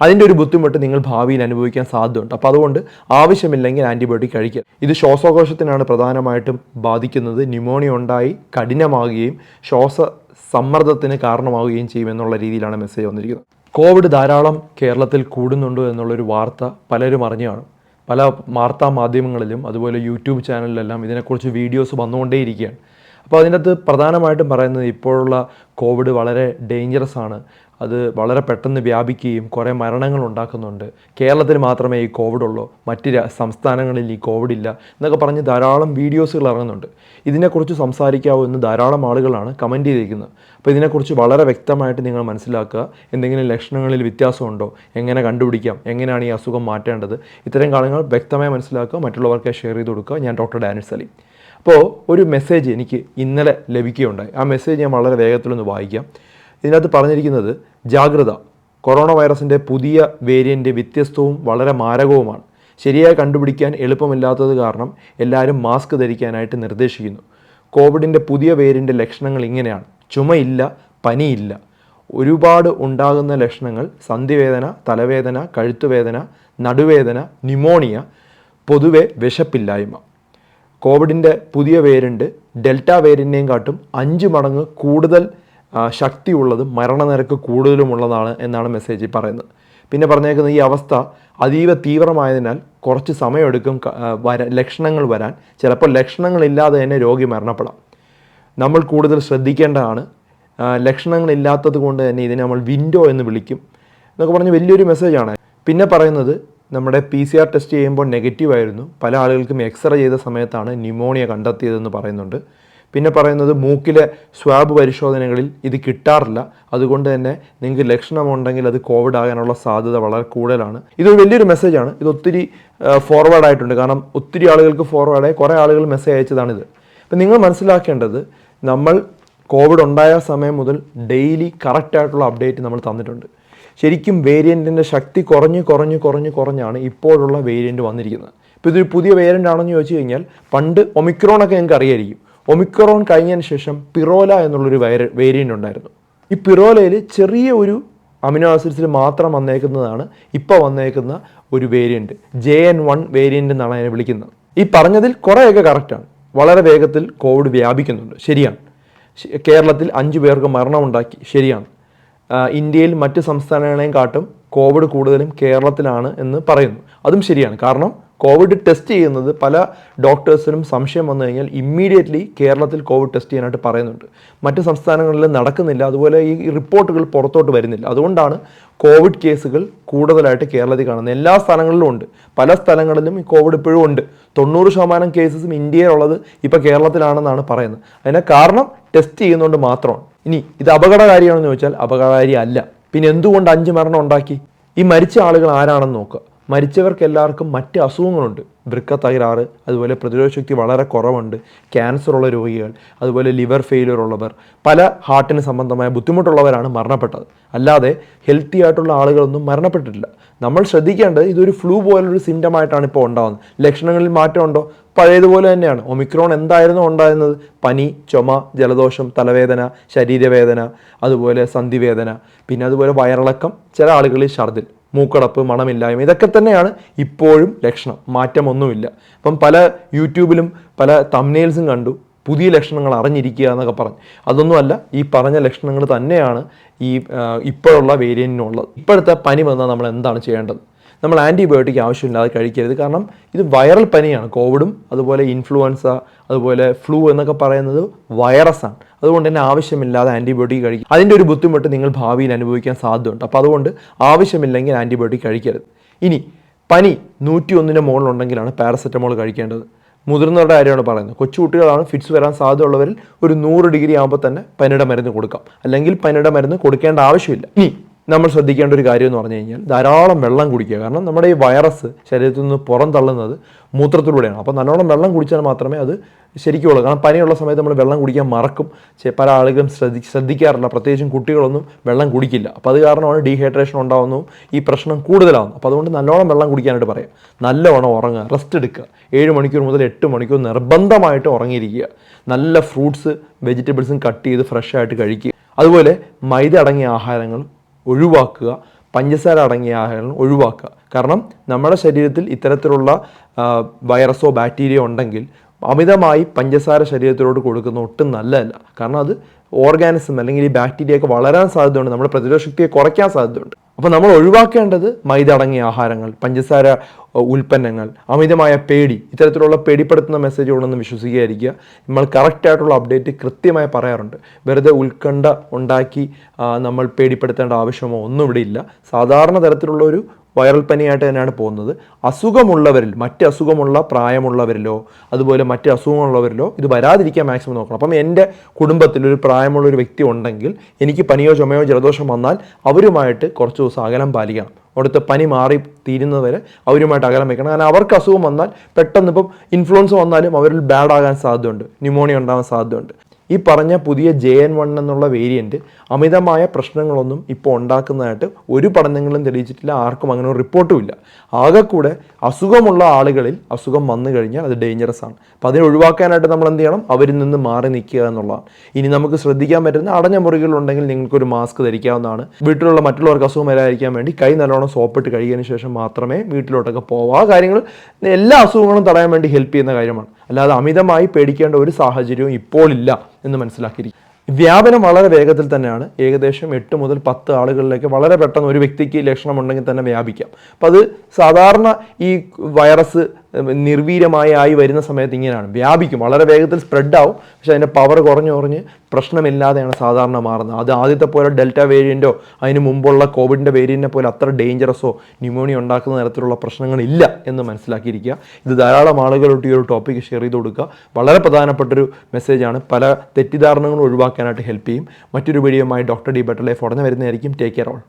അതിന്റെ ഒരു ബുദ്ധിമുട്ട് നിങ്ങൾ ഭാവിയിൽ അനുഭവിക്കാൻ സാധ്യതയുണ്ട്. അപ്പോൾ അതുകൊണ്ട് ആവശ്യമില്ലെങ്കിൽ ആന്റിബയോട്ടിക് കഴിക്കുക. ഇത് ശ്വാസകോശത്തിനാണ് പ്രധാനമായിട്ടും ബാധിക്കുന്നത്. ന്യൂമോണിയ ഉണ്ടായി കഠിനമാകുകയും ശ്വാസ സമ്മർദ്ദത്തിന് കാരണമാവുകയും ചെയ്യുമെന്നുള്ള രീതിയിലാണ് മെസ്സേജ് വന്നിരിക്കുന്നത്. കോവിഡ് ധാരാളം കേരളത്തിൽ കൂടുന്നുണ്ട് എന്നുള്ളൊരു വാർത്ത പലരും അറിഞ്ഞു കാണും. പല വാർത്താ മാധ്യമങ്ങളിലും അതുപോലെ യൂട്യൂബ് ചാനലിലെല്ലാം ഇതിനെക്കുറിച്ച് വീഡിയോസ് വന്നുകൊണ്ടേയിരിക്കുകയാണ്. അപ്പോൾ അതിനകത്ത് പ്രധാനമായിട്ടും പറയുന്നത് ഇപ്പോഴുള്ള കോവിഡ് വളരെ ഡേഞ്ചറസ് ആണ്. അത് വളരെ പെട്ടെന്ന് വ്യാപിക്കുകയും കുറേ മരണങ്ങൾ ഉണ്ടാക്കുന്നുണ്ട്. കേരളത്തിൽ മാത്രമേ ഈ കോവിഡ് ഉള്ളൂ. മറ്റ് സംസ്ഥാനങ്ങളിൽ ഈ കോവിഡ് ഇല്ല എന്നൊക്കെ പറഞ്ഞ് ധാരാളം വീഡിയോസുകൾ ഇറങ്ങുന്നുണ്ട്. ഇതിനെക്കുറിച്ച് സംസാരിക്കാവൂ എന്ന് ധാരാളം ആളുകളാണ് കമന്റ് ചെയ്തിരിക്കുന്നത്. അപ്പോൾ ഇതിനെക്കുറിച്ച് വളരെ വ്യക്തമായിട്ട് നിങ്ങൾ മനസ്സിലാക്കുക. എന്തെങ്കിലും ലക്ഷണങ്ങളിൽ വ്യത്യാസമുണ്ടോ? എങ്ങനെ കണ്ടുപിടിക്കാം? എങ്ങനെയാണ് ഈ അസുഖം മാറ്റേണ്ടത്? ഇത്തരം കാര്യങ്ങൾ വ്യക്തമായി മനസ്സിലാക്കുക. മറ്റുള്ളവർക്ക് ഷെയർ ചെയ്ത് കൊടുക്കുക. ഞാൻ ഡോക്ടർ ഡാനിൽ സലീം. അപ്പോൾ ഒരു മെസ്സേജ് എനിക്ക് ഇന്നലെ ലഭിക്കുകയുണ്ടായി. ആ മെസ്സേജ് ഞാൻ വളരെ വേഗത്തിലൊന്ന് വായിക്കാം. ഇതിനകത്ത് പറഞ്ഞിരിക്കുന്നത് ജാഗ്രത. കൊറോണ വൈറസിന്റെ പുതിയ വേരിയന്റ് വ്യത്യസ്തവും വളരെ മാരകവുമാണ്. ശരിയായി കണ്ടുപിടിക്കാൻ എളുപ്പമില്ലാത്തത് കാരണം എല്ലാവരും മാസ്ക് ധരിക്കാനായിട്ട് നിർദ്ദേശിക്കുന്നു. കോവിഡിന്റെ പുതിയ വേരിയന്റ് ലക്ഷണങ്ങൾ ഇങ്ങനെയാണ്. ചുമയില്ല പനിയില്ല. ഒരുപാട് ഉണ്ടാകുന്ന ലക്ഷണങ്ങൾ സന്ധിവേദന തലവേദന കഴുത്തുവേദന നടുവേദന ന്യൂമോണിയ പൊതുവെ വിശപ്പില്ലായ്മ. കോവിഡിന്റെ പുതിയ വേരിയന്റ് ഡെൽറ്റ വേരിന്റെയും കാട്ടും അഞ്ച് മടങ്ങ് കൂടുതൽ ശക്തിയുള്ളതും മരണനിരക്ക് കൂടുതലുമുള്ളതാണ് എന്നാണ് മെസ്സേജിൽ പറയുന്നത്. പിന്നെ പറഞ്ഞേക്കുന്നത് ഈ അവസ്ഥ അതീവ തീവ്രമായതിനാൽ കുറച്ച് സമയമെടുക്കും വര ലക്ഷണങ്ങൾ വരാൻ. ചിലപ്പോൾ ലക്ഷണങ്ങളില്ലാതെ തന്നെ രോഗി മരണപ്പെടാം. നമ്മൾ കൂടുതൽ ശ്രദ്ധിക്കേണ്ടതാണ് ലക്ഷണങ്ങളില്ലാത്തത് കൊണ്ട് തന്നെ ഇതിനെ നമ്മൾ വിൻഡോ എന്ന് വിളിക്കും. എന്നൊക്കെ പറഞ്ഞ് വലിയൊരു മെസ്സേജാണ്. പിന്നെ പറയുന്നത് നമ്മുടെ പി സി ആർ ടെസ്റ്റ് ചെയ്യുമ്പോൾ നെഗറ്റീവ് ആയിരുന്നു. പല ആളുകൾക്കും എക്സ്റേ ചെയ്ത സമയത്താണ് ന്യൂമോണിയ കണ്ടെത്തിയതെന്ന് പറയുന്നുണ്ട്. പിന്നെ പറയുന്നത് മൂക്കിലെ സ്വാബ് പരിശോധനകളിൽ ഇത് കിട്ടാറില്ല. അതുകൊണ്ട് തന്നെ നിങ്ങൾക്ക് ലക്ഷണമുണ്ടെങ്കിൽ അത് കോവിഡ് ആകാനുള്ള സാധ്യത വളരെ കൂടുതലാണ്. ഇത് വലിയൊരു മെസ്സേജാണ് ഇത് ഒത്തിരി ഫോർവേഡ് ആയിട്ടുണ്ട്. കാരണം ഒത്തിരി ആളുകൾക്ക് ഫോർവേഡായി കുറേ ആളുകൾ മെസ്സേജ് അയച്ചതാണിത്. അപ്പം നിങ്ങൾ മനസ്സിലാക്കേണ്ടത് നമ്മൾ കോവിഡ് ഉണ്ടായ സമയം മുതൽ ഡെയിലി കറക്റ്റായിട്ടുള്ള അപ്ഡേറ്റ് നമ്മൾ തന്നിട്ടുണ്ട്. ശരിക്കും വേരിയന്റിന്റെ ശക്തി കുറഞ്ഞ് കുറഞ്ഞ് കുറഞ്ഞ് കുറഞ്ഞാണ് ഇപ്പോഴുള്ള വേരിയന്റ് വന്നിരിക്കുന്നത്. ഇപ്പോൾ ഇതൊരു പുതിയ വേരിയന്റ് ആണെന്ന് ചോദിച്ചു കഴിഞ്ഞാൽ പണ്ട് ഒമിക്രോണൊക്കെ ഞങ്ങൾക്ക് അറിയായിരിക്കും. ഒമിക്രോൺ കഴിഞ്ഞതിന് ശേഷം പിറോല എന്നുള്ളൊരു വൈറ വേരിയന്റ് ഉണ്ടായിരുന്നു. ഈ പിറോലയിൽ ചെറിയ ഒരു അമിനോ ആസിഡ്സിൽ മാത്രം വന്നേക്കുന്നതാണ് ഇപ്പോൾ വന്നേക്കുന്ന ഒരു variant J N one variant എന്നാണ് അതിനെ വിളിക്കുന്നത്. ഈ പറഞ്ഞതിൽ കുറേയൊക്കെ കറക്റ്റാണ് വളരെ വേഗത്തിൽ കോവിഡ് വ്യാപിക്കുന്നുണ്ട്. ശരിയാണ്. കേരളത്തിൽ അഞ്ച് പേർക്ക് മരണമുണ്ടാക്കി. ശരിയാണ്. ഇന്ത്യയിൽ മറ്റ് സംസ്ഥാനങ്ങളെയും കാട്ടും കോവിഡ് കൂടുതലും കേരളത്തിലാണ് എന്ന് പറയുന്നു. അതും ശരിയാണ്. കാരണം കോവിഡ് ടെസ്റ്റ് ചെയ്യുന്നത് പല ഡോക്ടേഴ്സിനും സംശയം വന്നു കഴിഞ്ഞാൽ ഇമ്മീഡിയറ്റ്ലി കേരളത്തിൽ കോവിഡ് ടെസ്റ്റ് ചെയ്യാനായിട്ട് പറയുന്നുണ്ട്. മറ്റ് സംസ്ഥാനങ്ങളിൽ നടക്കുന്നില്ല. അതുപോലെ ഈ റിപ്പോർട്ടുകൾ പുറത്തോട്ട് വരുന്നില്ല. അതുകൊണ്ടാണ് കോവിഡ് കേസുകൾ കൂടുതലായിട്ട് കേരളത്തിൽ കാണുന്നത്. എല്ലാ സ്ഥലങ്ങളിലും ഉണ്ട്. പല സ്ഥലങ്ങളിലും ഈ കോവിഡ് ഇപ്പോഴും ഉണ്ട്. തൊണ്ണൂറ് ശതമാനം കേസസും ഇന്ത്യയിലുള്ളത് ഇപ്പോൾ കേരളത്തിലാണെന്നാണ് പറയുന്നത്. അതിന് കാരണം ടെസ്റ്റ് ചെയ്യുന്നതുകൊണ്ട് മാത്രമാണ്. ഇനി ഇത് അപകടകാരിയാണെന്ന് ചോദിച്ചാൽ അപകടകാരി അല്ല. പിന്നെ എന്തുകൊണ്ട് അഞ്ച് മരണം ഉണ്ടാക്കി? ഈ മരിച്ച ആളുകൾ ആരാണെന്ന് നോക്കുക. മരിച്ചവർക്ക് എല്ലാവർക്കും മറ്റ് അസുഖങ്ങളുണ്ട്. വൃക്ക തകരാറ് അതുപോലെ പ്രതിരോധ ശക്തി വളരെ കുറവുണ്ട്. ക്യാൻസർ ഉള്ള രോഗികൾ അതുപോലെ ലിവർ ഫെയിലിയർ ഉള്ളവർ പല ഹാർട്ടിന് സംബന്ധമായ ബുദ്ധിമുട്ടുള്ളവരാണ് മരണപ്പെട്ടത്. അല്ലാതെ ഹെൽത്തി ആയിട്ടുള്ള ആളുകളൊന്നും മരണപ്പെട്ടിട്ടില്ല. നമ്മൾ ശ്രദ്ധിക്കേണ്ടത് ഇതൊരു ഫ്ലൂ പോലൊരു സിംറ്റമായിട്ടാണ് ഇപ്പോൾ ഉണ്ടാകുന്നത്. ലക്ഷണങ്ങളിൽ മാറ്റമുണ്ടോ? പഴയതുപോലെ തന്നെയാണ്. ഒമിക്രോൺ എന്തായിരുന്നു ഉണ്ടായിരുന്നത്? പനി ചുമ ജലദോഷം തലവേദന ശരീരവേദന അതുപോലെ സന്ധിവേദന പിന്നെ അതുപോലെ വയറിളക്കം ചില ആളുകളിൽ ഛർദിൽ മൂക്കടപ്പ് മണമില്ലായ്മ ഇതൊക്കെ തന്നെയാണ് ഇപ്പോഴും ലക്ഷണം. മാറ്റമൊന്നുമില്ല. അപ്പം പല യൂട്യൂബിലും പല തമ്നെയിൽസും കണ്ടു. പുതിയ ലക്ഷണങ്ങൾ അറിഞ്ഞിരിക്കുക എന്നൊക്കെ പറഞ്ഞു. അതൊന്നുമല്ല ഈ പറഞ്ഞ ലക്ഷണങ്ങൾ തന്നെയാണ് ഈ ഇപ്പോഴുള്ള വേരിയന്റിനുള്ളത് ഇപ്പോഴത്തെ പനി വന്നാൽ നമ്മൾ എന്താണ് ചെയ്യേണ്ടത്? നമ്മൾ ആന്റിബയോട്ടിക് ആവശ്യമില്ലാതെ കഴിക്കരുത്. കാരണം ഇത് വൈറൽ പനിയാണ്. കോവിഡും അതുപോലെ ഇൻഫ്ലുവൻസ അതുപോലെ ഫ്ലൂ എന്നൊക്കെ പറയുന്നത് വൈറസാണ് അതുകൊണ്ട് തന്നെ ആവശ്യമില്ലാതെ ആന്റിബയോട്ടിക് കഴിക്കുക. അതിന്റെ ഒരു ബുദ്ധിമുട്ട് നിങ്ങൾ ഭാവിയിൽ അനുഭവിക്കാൻ സാധ്യതയുണ്ട്. അപ്പോൾ അതുകൊണ്ട് ആവശ്യമില്ലെങ്കിൽ ആന്റിബയോട്ടിക് കഴിക്കരുത്. ഇനി പനി നൂറ്റി ഒന്നിന് മുകളിലുണ്ടെങ്കിലാണ് പാരസെറ്റമോൾ കഴിക്കേണ്ടത്. മുതിർന്നവരുടെ കാര്യമാണ് പറയുന്നത്. കൊച്ചുകുട്ടികളാണ് ഫിറ്റ്സ് വരാൻ സാധ്യതയുള്ളവരിൽ ഒരു നൂറ് ഡിഗ്രി ആകുമ്പോൾ തന്നെ പനിയുടെ മരുന്ന് കൊടുക്കാം. അല്ലെങ്കിൽ പനിയുടെ മരുന്ന് കൊടുക്കേണ്ട ആവശ്യമില്ല. ഇനി നമ്മൾ ശ്രദ്ധിക്കേണ്ട ഒരു കാര്യം എന്ന് പറഞ്ഞു കഴിഞ്ഞാൽ ധാരാളം വെള്ളം കുടിക്കുക. കാരണം നമ്മുടെ ഈ വൈറസ് ശരീരത്തിൽ നിന്ന് പുറം തള്ളുന്നത് മൂത്രത്തിലൂടെയാണ്. അപ്പോൾ നല്ലോണം വെള്ളം കുടിച്ചാൽ മാത്രമേ അത് ശരിക്കുള്ളൂ. കാരണം പനിയുള്ള സമയത്ത് നമ്മൾ വെള്ളം കുടിക്കാൻ മറക്കും. പല ആളുകളും ശ്രദ്ധി ശ്രദ്ധിക്കാറില്ല. പ്രത്യേകിച്ചും കുട്ടികളൊന്നും വെള്ളം കുടിക്കില്ല. അപ്പോൾ അത് കാരണമാണ് ഡീഹൈഡ്രേഷൻ ഉണ്ടാകുന്നു ഈ പ്രശ്നം കൂടുതലാകുന്നു അപ്പോൾ അതുകൊണ്ട് നല്ലോണം വെള്ളം കുടിക്കാനായിട്ട് പറയാം. നല്ലവണ്ണം ഉറങ്ങുക റെസ്റ്റ് എടുക്കുക. ഏഴ് മണിക്കൂർ മുതൽ എട്ട് മണിക്കൂർ നിർബന്ധമായിട്ട് ഉറങ്ങിയിരിക്കുക. നല്ല ഫ്രൂട്ട്സ് വെജിറ്റബിൾസും കട്ട് ചെയ്ത് ഫ്രഷ് ആയിട്ട് കഴിക്കുക. അതുപോലെ മൈദ അടങ്ങിയ ആഹാരങ്ങൾ ഒഴിവാക്കുക പഞ്ചസാര അടങ്ങിയ ആഹാരങ്ങൾ ഒഴിവാക്കുക. കാരണം നമ്മുടെ ശരീരത്തിൽ ഇത്തരത്തിലുള്ള വൈറസോ ബാക്ടീരിയ ഉണ്ടെങ്കിൽ അമിതമായി പഞ്ചസാര ശരീരത്തിലോട്ട് കൊടുക്കുന്ന ഒട്ടും നല്ലതല്ല. കാരണം അത് ഓർഗാനിസം അല്ലെങ്കിൽ ഈ ബാക്ടീരിയ ഒക്കെ വളരാൻ സാധ്യതയുണ്ട്. നമ്മുടെ പ്രതിരോധ ശക്തിയെ കുറയ്ക്കാൻ സാധ്യതയുണ്ട്. അപ്പോൾ നമ്മൾ ഒഴിവാക്കേണ്ടത് മൈദ അടങ്ങിയ ആഹാരങ്ങൾ പഞ്ചസാര ഉൽപ്പന്നങ്ങൾ അമിതമായ പേടി ഇത്തരത്തിലുള്ള പേടിപ്പെടുത്തുന്ന മെസ്സേജുകളൊന്നും വിശ്വസിക്കാതിരിക്കുക. നമ്മൾ കറക്റ്റായിട്ടുള്ള അപ്ഡേറ്റ് കൃത്യമായി പറയാറുണ്ട്. വെറുതെ ഉത്കണ്ഠ ഉണ്ടാക്കി നമ്മൾ പേടിപ്പെടുത്തേണ്ട ആവശ്യമോ ഒന്നും ഇവിടെ ഇല്ല. സാധാരണ തരത്തിലുള്ള ഒരു വൈറൽ പനിയായിട്ട് തന്നെയാണ് പോകുന്നത്. അസുഖമുള്ളവരിൽ മറ്റ് അസുഖമുള്ള പ്രായമുള്ളവരിലോ അതുപോലെ മറ്റ് അസുഖമുള്ളവരിലോ ഇത് വരാതിരിക്കാൻ മാക്സിമം നോക്കണം. അപ്പം എന്റെ കുടുംബത്തിൽ ഒരു പ്രായമുള്ള ഒരു വ്യക്തി ഉണ്ടെങ്കിൽ എനിക്ക് പനിയോ ചുമയോ ജലദോഷം വന്നാൽ അവരുമായിട്ട് കുറച്ച് ദിവസം അകലം പാലിക്കണം. അവിടുത്തെ പനി മാറി തീരുന്നവരെ അവരുമായിട്ട് അകലം വെക്കണം കാരണം അവർക്ക് അസുഖം വന്നാൽ പെട്ടെന്ന് ഇപ്പം ഇൻഫ്ലുവൻസ് വന്നാലും അവരിൽ ബാഡ് ആകാൻ സാധ്യതയുണ്ട്. ന്യൂമോണിയ ഉണ്ടാകാൻ സാധ്യതയുണ്ട്. ഈ പറഞ്ഞ പുതിയ ജെ എൻ വൺ എന്നുള്ള വേരിയന്റ് അമിതമായ പ്രശ്നങ്ങളൊന്നും ഇപ്പോൾ ഉണ്ടാക്കുന്നതായിട്ട് ഒരു പഠനങ്ങളും തെളിയിച്ചിട്ടില്ല ആർക്കും അങ്ങനെ ഒരു റിപ്പോർട്ടും ഇല്ല. ആകെക്കൂടെ അസുഖമുള്ള ആളുകളിൽ അസുഖം വന്നു കഴിഞ്ഞാൽ അത് ഡേഞ്ചറസ് ആണ്. അപ്പോൾ അതിനെ ഒഴിവാക്കാനായിട്ട് നമ്മൾ എന്ത് ചെയ്യണം? അവരിൽ നിന്ന് മാറി നിൽക്കുക എന്നുള്ളതാണ്. ഇനി നമുക്ക് ശ്രദ്ധിക്കാൻ പറ്റുന്ന അടഞ്ഞ മുറികളുണ്ടെങ്കിൽ നിങ്ങൾക്കൊരു മാസ്ക് ധരിക്കാവുന്നതാണ്. വീട്ടിലുള്ള മറ്റുള്ളവർക്ക് അസുഖം വരാതിരിക്കാൻ വേണ്ടി കൈ നല്ലോണം സോപ്പിട്ട് കഴുകിയതിന് ശേഷം മാത്രമേ വീട്ടിലോട്ടൊക്കെ പോവാ. കാര്യങ്ങൾ എല്ലാ അസുഖങ്ങളും തടയാൻ വേണ്ടി ഹെൽപ്പ് ചെയ്യുന്ന കാര്യമാണ്. അല്ലാതെ അമിതമായി പേടിക്കേണ്ട ഒരു സാഹചര്യവും ഇപ്പോൾ ഇല്ല. എന്ന് മനസ്സിലാക്കിയിരിക്കും. വ്യാപനം വളരെ വേഗത്തിൽ തന്നെയാണ്. ഏകദേശം എട്ട് മുതൽ പത്ത് ആളുകളിലേക്ക് വളരെ പെട്ടെന്ന് ഒരു വ്യക്തിക്ക് ലക്ഷണമുണ്ടെങ്കിൽ തന്നെ വ്യാപിക്കാം. അപ്പം അത് സാധാരണ ഈ വൈറസ് നിർവീര്യമായി ആയി വരുന്ന സമയത്ത് ഇങ്ങനെയാണ്. വ്യാപിക്കും. വളരെ വേഗത്തിൽ സ്പ്രെഡ് ആവും. പക്ഷെ അതിന്റെ പവർ കുറഞ്ഞു കുറഞ്ഞ് പ്രശ്നമില്ലാതെയാണ് സാധാരണ മാറുന്നത്. അത് ആദ്യത്തെ പോലെ ഡെൽറ്റ വേരിയന്റോ അതിന് മുമ്പുള്ള കോവിഡിന്റെ വേരിയന്റിനെ പോലെ അത്ര ഡേഞ്ചറസോ ന്യൂമോണിയ ഉണ്ടാക്കുന്ന തരത്തിലുള്ള പ്രശ്നങ്ങളില്ല എന്ന് മനസ്സിലാക്കിയിരിക്കുക. ഇത് ധാരാളം ആളുകളോട്ട് ഈ ഒരു ടോപ്പിക്ക് ഷെയർ ചെയ്ത് കൊടുക്കുക. വളരെ പ്രധാനപ്പെട്ടൊരു മെസ്സേജാണ് പല തെറ്റിദ്ധാരണകളും ഒഴിവാക്കാനായിട്ട് ഹെൽപ്പ് ചെയ്യും. മറ്റൊരു വീഡിയോയുമായി ഡോക്ടർ ഡി ബട്ടർ ലൈഫ് ഉടനെ വരുന്നതായിരിക്കും. Take care all